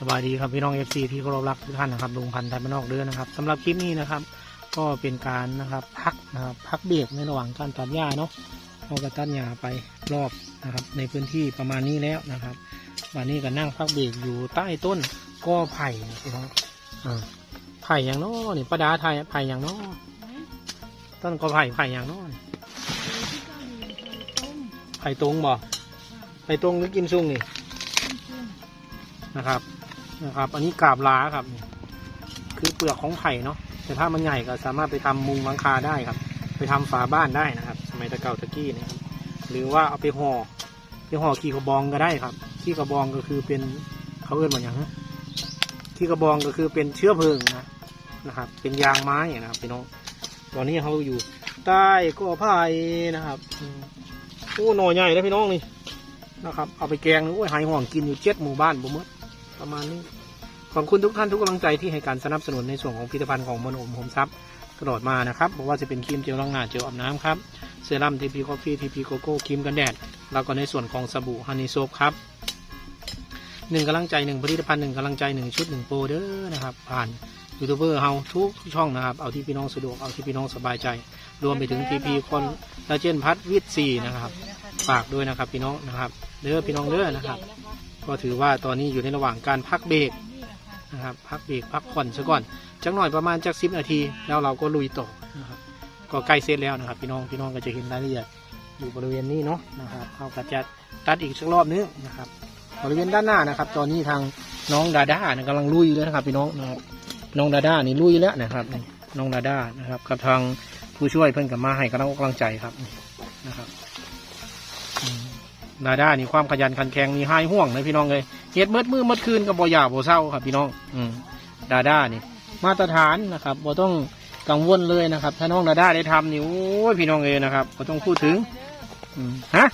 สบายดีครับพี่น้องเอฟซีที่เคารพรักทุกท่านนะครับลุงพันธ์ไทยบ้านนอกเดือนนะครับสำหรับคลิปนี้นะครับ ก็เป็นการนะครับพักนะครับพักเบรกในระหว่างการตัดหญ้าเนาะเราก็ตัดหญ้าไปรอบนะครับ ในพื้นที่ประมาณนี้แล้วนะครับวันนี้ก็นั่งพักเบรกอยู่ใต้ต้นกอไผ่นะพี่น้องอ่าไผ่อย่างน้อนี่ประดาไทยไผ่อย่างน้อต้นกอไผ่ไผ่อย่างน้อไผ่ตรงบ่ไผ่ตรงหรือกิมซุงนี่นะครับ นะครับ อันนี้กาบล้าครับ คือเปลือกของไผ่เนาะแต่ถ้ามันใหญ่ก็สามารถไปทำมุงหลังคาได้ครับ ไปทำฝาบ้านได้นะครับ สมัยตะเก่าตะกี้นะครับ หรือว่าเอาไปห่อไปห่อขี้กระบองก็ได้ครับขี้กระบองก็คือเป็นเขาเอื้อนว่าอย่างฮะขี้กระบองก็คือเป็นเชื้อเพลิงนะนะครับ เป็นยางไม้นะครับพี่น้องตอนนี้เขาอยู่ใต้ก็ไผ่นะครับโอ้หน่อใหญ่เลยพี่น้องนี่นะครับ เอาไปแกงโอ้ยหายห่วงกินอยู่เจ็ดหมู่บ้านบ่หมด ประมาณนี้ ขอบคุณทุกท่านทุกกำลังใจที่ให้การสนับสนุนในส่วนของผลิตภัณฑ์ของมนโอมโฮมซับตลอดมานะครับบอกว่าจะเป็นครีมเจลล้างหน้าเจลอาบน้ำครับเซรั่มทีพีคอฟฟี่ทีพีโกโก้ครีมกันแดด แล้วก็ในส่วนของสบู่ฮันนี่โซฟครับหนึ่งกำลังใจหนึ่งผลิตภัณฑ์หนึ่งกำลังใจหนึ่งชุดหนึ่งโปรเด้อนะครับผ่านยูทูบเบอร์เฮาทุกช่องนะครับ เอาที่พี่น้องสะดวกเอาที่พี่น้องสบายใจ รวมไปถึงทีพีคนละเจนพัทวิทซีนะครับ ฝากด้วยนะครับพี่น้องนะครับเด้อพี่น้องเด้อนะครับ ก็ถือว่าตอนนี้อยู่ในระหว่างการพักเบรกนะครับพักเบรกพักผ่อนซะก่อนจักหน่อยประมาณจักสิบนาที แล้วเราก็ลุยต่อนะครับก็ใกล้เสร็จแล้วนะครับ พี่น้องพี่น้องก็จะเห็นรายละเอียดอยู่บริเวณนี้เนาะนะครับเอากระจัดตัดอีกสักรอบนึงนะครับ บริเวณด้านหน้านะครับ ตอนนี้ทางน้องดาด้านี่ยกำลังลุยเลยนะครับ พี่น้องนะครับน้องดาด้านี่ลุยแล้วนะครับน้องดาด้านะครับกับทางผู้ช่วยเพิ่อนกับมาให้กำลังอกกำลังใจครับนะครับ ดาด้านี่ความขยันขันแข็งมีให้ห่วงเลยพี่น้องเลยเฮ็ดเมืดมือเมืดคืนกับบ่ยาบ่เศร้าครับ พี่น้อง อืมดาด้านี่มาตรฐานนะครับบ่ต้องกังวลเลยนะครับ ถ้าน้องดาด้าได้ทำนี่โอ้ยพี่น้องเอยนะครับบ่ต้องพูดถึง อืมฮะ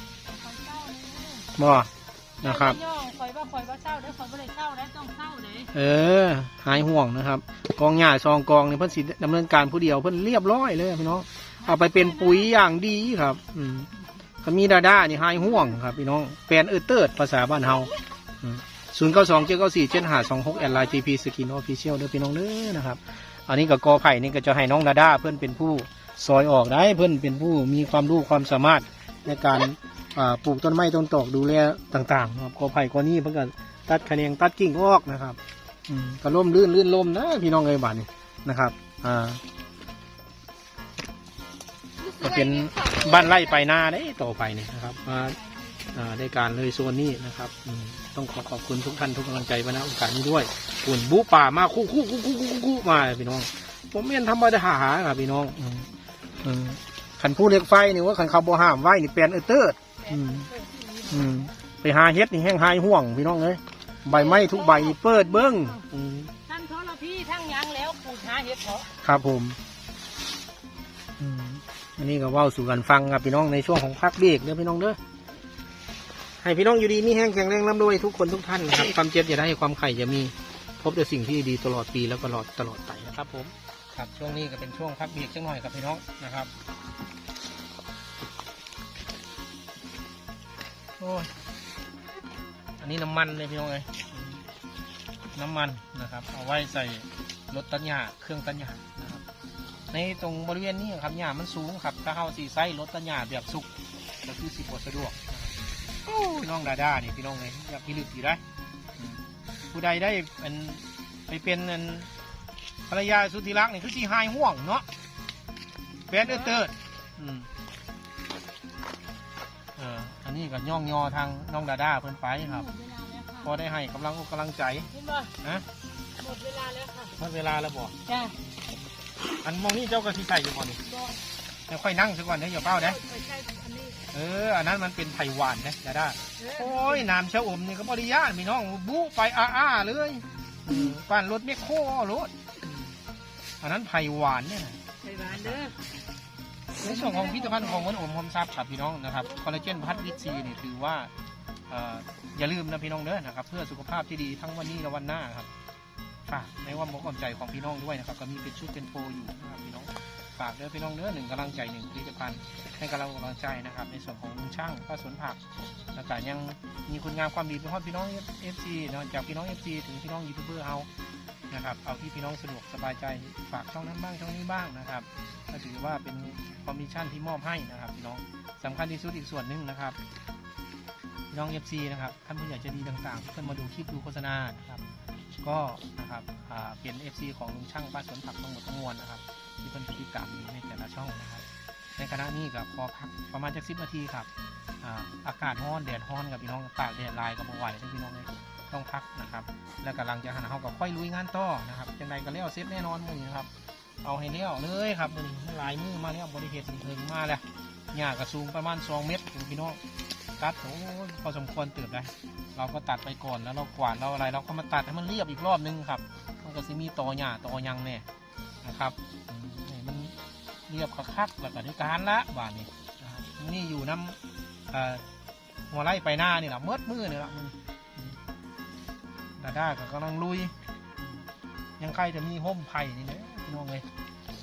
บ่นะครับคอยว่าคอยว่าเศร้าได้คอยว่าเลยเศร้าได้ต้องเศร้าเลยเออ หายห่วงนะครับ กองหญ้าซองกองนี่เพิ่นสิดำเนินการผู้เดียวเพิ่นเรียบร้อยเลยพี่น้องเอาไปเป็นปุ๋ยอย่างดีครับ อืม ก็มีดาด้านี่หายห่วงครับพี่น้องแปลนเออเติร์ดภาษาบ้านเฮาศูนย์เก้าสองเจ็ดเก้าสี่เจ็ดห้าสองหกแอนไลน์จีพีสกินออฟฟิเชียลเด้อพี่น้องเด้อนะครับ อันนี้กับกอไผ่นี่ก็จะให้น้องดาด้าเพื่อนเป็นผู้ซอยออกได้เพื่อนเป็นผู้มีความรู้ความสามารถในการปลูกต้นไม้ต้นตอกดูแลต่างๆครับกอไผ่กอนี้เพิ่อนก็ตัดคะแนงตัดกิ่งออกนะครับอืมก็ล่มลื่นลื่นล่มนะพี่น้องเอ้ยบ้านนี้นะครับ อ่า ก็เป็นบ้านไร่ไปนาได้ต่อไปเนี่ยนะครับมาอ่าในการเลยโซนนี้นะครับอืมต้องขอขอบคุณทุกท่านทุกกำลังใจมาณโอกาสนี้ด้วยปุ่นบูป่ามาคู่คู่คู่คู่คู่คู่มาเลยพี่น้อง ผมเรียนธรรมดาหาครับพี่น้องอืมอืมขันผู้เล็กไฟนี่ว่าขันเขาบ่ห้ามไว้นี่เปลี่ยนเออเติร์ดอืมอืมไปหาเฮ็ดนี่แห้งหายห่วงพี่น้องเอ้ยใบไม้ทุกใบเปิดเบิ้งอืมทั้งทรพี่ทั้งหยังแล้วปลูกหาเห็ดเพาะครับผม อันนี้ก็ว้าสู่กันฟังครับพี่น้องในช่วงของพักเบรกเด้อพี่น้องเด้อให้พี่น้องอยู่ดีมีแห้งแข็งแรงร่ำรวยทุกคนทุกท่านนะครับความเจ็บอย่าได้ความไข่อย่ามีพบแต่สิ่งที่ดีตลอดปีแล้วก็ตลอดตลอดไปนะครับผมครับช่วงนี้ก็เป็นช่วงพักเบรกจังหน่อยครับพี่น้องนะครับโอ้ยอันนี้น้ำมันเลยพี่น้องเลยน้ำมันนะครับ เอาไว้ใส่รถตัดหญ้าเครื่องตัดหญ้า ในตรงบริเวณนี้ครับหญ้ามันสูงครับ ถ้าเอาสีไส้รถตัดหญ้าแบบสุกก็คือสิบสะดวกนะครับโอ้ยน้องดาด้านี่พี่น้องเลยอยากพิลึกอยู่ได้อืมผู้ใดได้เป็นไปเป็นอันภรรยาสุธิรักนี่คือสีหายห่วงเนาะแฟนเออเติร์ดอืมเอออันนี้ก็ย่องยอทางน้องดาด้าเพิ่นไปครับหมดเวลาแล้วค่ะพอได้ให้กำลังอกกำลังใจเห็นป่ะนะหมดเวลาแล้วค่ะหมดเวลาแล้วบอกจ้า อันมองนี่เจ้าก็ที่ใส่อยู่ก่อนนี่ก็แล้วค่อยนั่งสักวันเด้ออย่าเป้าเด้อไม่ใช่อันนี้เออ อันนั้นมันเป็นไผ่หวานนะดาด้าเออโอ้ยน้ำชะอมนี่ก็บริยานมีน้องบูไปอ้าๆเลยเออปั้นรถเมคโครรถอันนั้นไผ่หวานเนี่ยนะใส่หวานเด้อในส่วนของพิพิธภัณฑ์ของมันอมหอมทรัพย์ครับพี่น้องนะครับคอลลาเจนพัทวิตซีนี่ถือว่าเอ่ออย่าลืมนะพี่น้องเด้อนะครับ เพื่อสุขภาพที่ดีทั้งวันนี้และวันหน้าครับ ฝากในว่ามกอ่อนใจของพี่น้องด้วยนะครับก็มีเป็นชุดเป็นโฟอยู่นะครับพี่น้องฝากเด้อพี่น้องเด้อหนึ่งกำลังใจหนึ่งผลิตภัณฑ์ให้กับเรากำลังใจนะครับ ในส่วนของลุงช่างป้าสวนผักแล้วก็ยังมีคุณงามความดีเป็นฮอดพี่น้องเอฟซีนะจากพี่น้องเอฟซีถึงพี่น้องยูทูบเบอร์เฮานะครับเอาที่พี่น้องสะดวกสบายใจฝากช่องนั้นบ้างช่องนี้บ้างนะครับก็ถือว่าเป็นคอมมิชชั่นที่มอบให้นะครับพี่น้องสำคัญที่สุดอีกส่วนหนึ่งนะครับน้องเอฟซีนะครับท่านผู้ใหญ่จะดีต่างๆที่เพิ่นมาดูคลิปดูโฆษณานะครับ ก็นะครับอ่าเป็น FC ของลุงช่างป้าสวนผักทั้งหมดทั้งมวลนะครับ ที่เพิ่นติดตามอยู่ในแต่ละช่องนะครับ ในคณะนี้ก็ขอพักประมาณจักสิบนาทีครับอากาศร้อนแดดร้อนกับพี่น้องตากแดดลายก็บ่ไหวทั้งพี่น้องเลยต้องพักนะครับ แล้วกำลังจะหันเขากับค่อยลุยงานต่อนะครับจังใดก็แล้วเซฟแน่นอนมือนะครับ เอาให้เลี้ยวเลยครับมือนี้หลายมือมาแล้วบริเหตุถึงมาแล้วหญ้ากระสูงประมาณ2เมตรถึงพี่น้องตัดโอ้พอสมควรตื่นได้ เราก็ตัดไปก่อนแล้วเรากวาดเราอะไร เราก็มาตัดให้มันเรียบอีกรอบนึงครับ มันก็จะมีตอหญ้าตอหยังเนี่ยนะครับอืมให้มันเรียบคักๆแล้วก็ในการละบานนี้นะครับนี่อยู่น้ำเอ่อหัวไร่ไปหน้านี่แหละเมืดมือนี่แหละมันอืมดาด้าก็กำลังลุยอืมยังใครจะมีห่มไผ่นี่นะพี่น้องเลย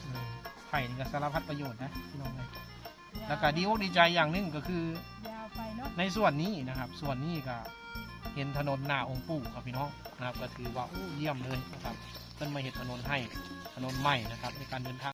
อืมไผ่นี่ก็สารพัดประโยชน์นะพี่น้องเลยแล้วก็ดีอกดีใจอย่างหนึงก็คือยาวไปเนาะในส่วนนี้นะครับ ส่วนนี้ก็ เห็นถนนหน้าองค์ปู่ครับพี่น้องนะครับก็ถือว่าอู้เยี่ยมเลยนะครับเพิ่นมาเห็นถนนให้ถนนใหม่นะครับในการเดินทาง